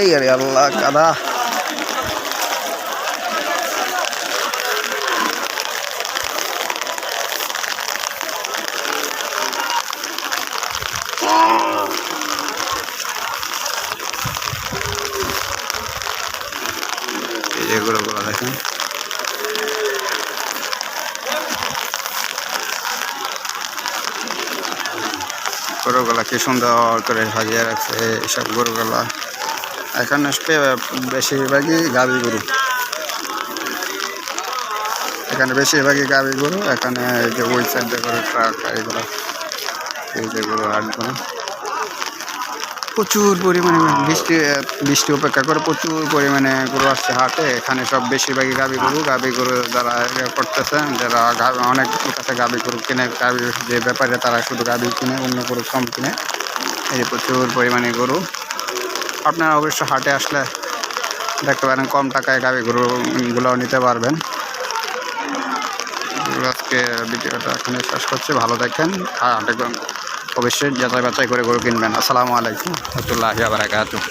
এই আরে আল্লাহ কাদা এই যে দেখেন গরুগুলা কি সুন্দর করে সাজিয়ে রাখছে, এইসব গরুগুলা। এখানে পে- বেশিরভাগই গাভী গরু। এখানে বেশিরভাগই গাভী গরু, এখানে যে ওই সাইড করে ট্রাক এইগুলো এই যে গরু হাটগুলো প্রচুর পরিমাণে বৃষ্টি বৃষ্টি অপেক্ষা করে প্রচুর পরিমাণে গরু আসছে হাটে এখানে সব বেশিরভাগই গাভী গরু গাভী গরু যারা ইয়ে করতেছে, যারা অনেক কাছে গাভী গরু কিনে, গাভী যে ব্যাপারে তারা শুধু গাভী কিনে, অন্য গরু কম কিনে। এই প্রচুর পরিমাণে গরু। আপনারা অবশ্য হাটে আসলে দেখতে পারেন কম টাকায় গাবি গরুগুলো নিতে পারবেন। আজকে ভিডিওটা এখানে শেষ করছি, ভালো দেখেন হাটে অবশ্যই যাচাই বাছাই করে গরু কিনবেন। আসসালামু আলাইকুম। রহমতুল্লাহ বারাকাতুহ